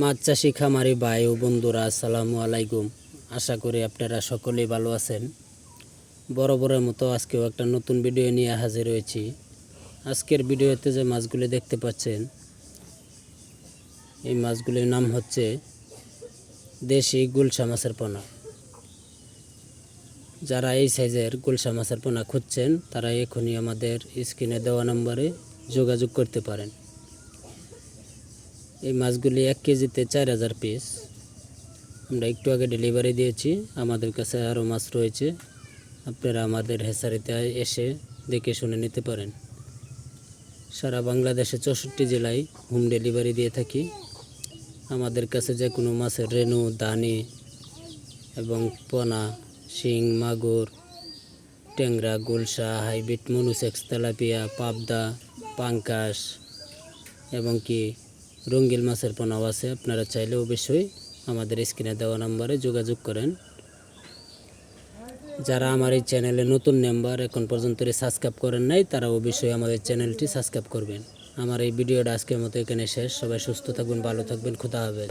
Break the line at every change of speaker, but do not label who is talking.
মাছ চাষি, খামারি ভাই ও বন্ধুরা, আসসালামু আলাইকুম। আশা করি আপনারা সকলেই ভালো আছেন। বরাবরের মতো আজকেও একটা নতুন ভিডিও নিয়ে হাজির হয়েছি। আজকের ভিডিওতে যে মাছগুলি দেখতে পাচ্ছেন, এই মাছগুলির নাম হচ্ছে দেশি গুলশা মাছের পোনা। যারা এই সাইজের গুলশা মাছের পোনা খুঁজছেন তারা এখনই আমাদের স্ক্রিনে দেওয়া নম্বরে যোগাযোগ করতে পারেন। এই মাছগুলি এক কেজিতে চার হাজার পিস আমরা একটু আগে ডেলিভারি দিয়েছি, আমাদের কাছে আরও মাছ রয়েছে। আপনারা আমাদের হেসারিতে এসে দেখে শুনে নিতে পারেন। সারা বাংলাদেশে চৌষট্টি জেলায় হোম ডেলিভারি দিয়ে থাকি। আমাদের কাছে যে কোনো মাছের রেনু দানি এবং পোনা, শিং, মাগুর, ট্যাংরা, গুলশা, হাইব্রিড মনুসেক্স তেলাপিয়া পাবদা, পাঙ্কাশ এবং কি রঙ্গিল মাছের পোনাও আছে, আপনারা চাইলে অবশ্যই আমাদের স্ক্রিনে দেওয়া নাম্বারে যোগাযোগ করেন। যারা আমার এই চ্যানেলে নতুন মেম্বার এখন পর্যন্ত সাবস্ক্রাইব করেন নাই, তারা অবশ্যই আমাদের চ্যানেলটি সাবস্ক্রাইব করবেন। আমার এই ভিডিওটা আজকের মতো এখানে শেষ। সবাই সুস্থ থাকবেন ভালো থাকবেন, খুদা হবে